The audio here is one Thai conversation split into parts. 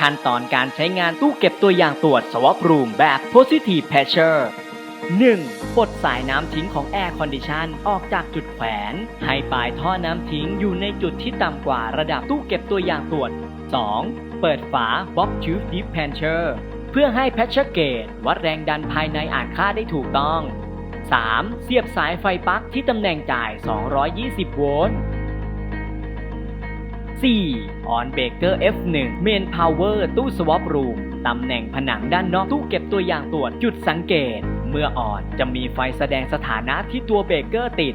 ขั้นตอนการใช้งานตู้เก็บตัวอย่างตรวจ Swap Room แบบ Positive Pressure 1. ปลดสายน้ำทิ้งของ Air Condition ออกจากจุดแขวน ให้ปลายท่อน้ำทิ้งอยู่ในจุดที่ต่ำกว่าระดับตู้เก็บตัวอย่างตรวจ 2. เปิดฝา Box Tube Dispenser เพื่อให้ Pressure Gauge วัดแรงดันภายในอ่านค่าได้ถูกต้อง 3. เสียบสายไฟปลั๊กที่ตำแหน่งจ่าย 220 โวลต์ 4. On Baker F1 Main Power ตู้ Swap Room ตำแหน่งผนังด้านนอกตู้เก็บตัวอย่างตรวจจุดสังเกต เมื่ออ่อนจะมีไฟแสดงสถานะที่ตัวเบเกอร์ติด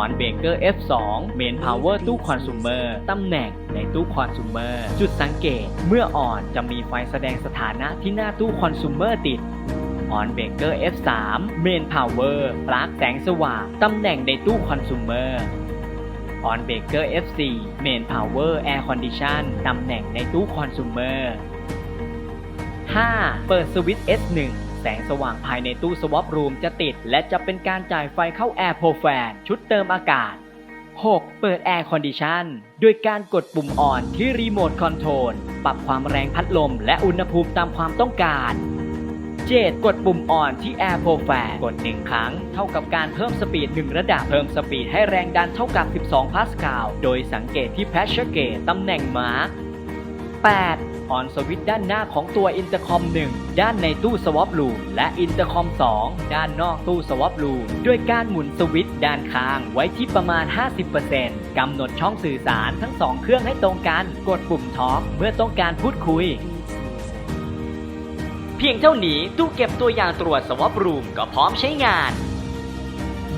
On Baker F2 Main Power ตู้ Consumer ตำแหน่งในตู้ Consumer จุดสังเกต เมื่ออ่อนจะมีไฟแสดงสถานะที่หน้าตู้ Consumer ติด On Baker F3 Main Power ปลั๊กแสงสว่างตำแหน่งในตู้ Consumer On Baker F4 Main Power Air Condition ตำแหน่งในตู้ Consumer 5. เปิดสวิตช์ S1 แสงสว่างภายในตู้ Swap Room จะติด และจะเป็นการจ่ายไฟเข้า Air Pro Fan ชุดเติมอากาศ 6. เปิด Air Condition โดยการกดปุ่มอ่อนที่รีโมทคอนโทรลปรับความแรงพัดลมและอุณหภูมิตามความต้องการ 7. กดปุ่มอ่อนที่ Air Pro Fan กด 1 ครั้ง เท่ากับการเพิ่มสปีด 1 ระดับ เพิ่มสปีดให้แรงดันเท่ากับ 12 พาสคาล โดยสังเกตที่ Pressure Gauge ตำแหน่งมาร์ก 8. ออนสวิตช์ด้านหน้าของตัวอินเตอร์คอม 1 ด้านในตู้ Swap Room และอินเตอร์คอม 2 ด้านนอกตู้ Swap Room ด้วยการหมุนสวิตช์ด้านข้างไว้ที่ประมาณ 50%กำหนดช่องสื่อสารทั้ง 2 เครื่องให้ตรงกัน กดปุ่มทอล์กเมื่อต้องการพูดคุย เพียงเท่านี้ตู้เก็บตัวอย่างตรวจ Swap Room ก็พร้อมใช้งาน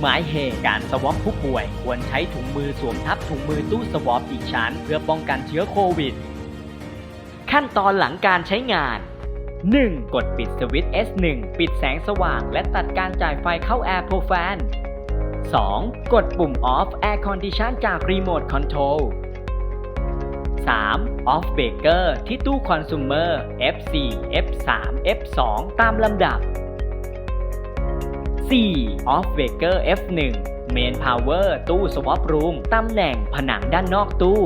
หมายเหตุการสวอปผู้ป่วย ควรใช้ถุงมือสวมทับถุงมือตู้สวอปอีกชั้น เพื่อป้องกันเชื้อโควิด ขั้นตอนหลังการใช้งาน 1. กดปิดสวิตช์ S1 ปิดแสงสว่าง และตัดการจ่ายไฟเข้า Air Pro Fan 2. กดปุ่ม Off Air Condition จากรีโ 3. Off Baker ที่ตู้ Consumer F4 F3 F2 ตามลำดับ 4. Off Baker F1 Main Power ตู้ Swap Room ตำแหน่งผนังด้านนอกตู้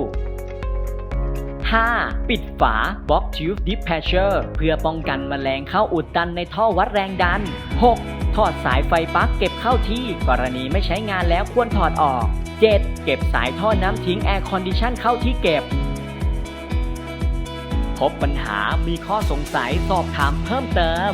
5. ปิดฝา Box Tube Dispatcher เพื่อป้องกันแมลงเข้าอุดตันในท่อวัดแรงดัน 6. ถอดสายไฟปลั๊กเก็บเข้าที่ กรณีไม่ใช้งานแล้วควรถอดออก 7. เก็บสายท่อน้ำทิ้ง Air Condition เข้าที่เก็บ พบปัญหามีข้อสงสัยสอบถามเพิ่มเติม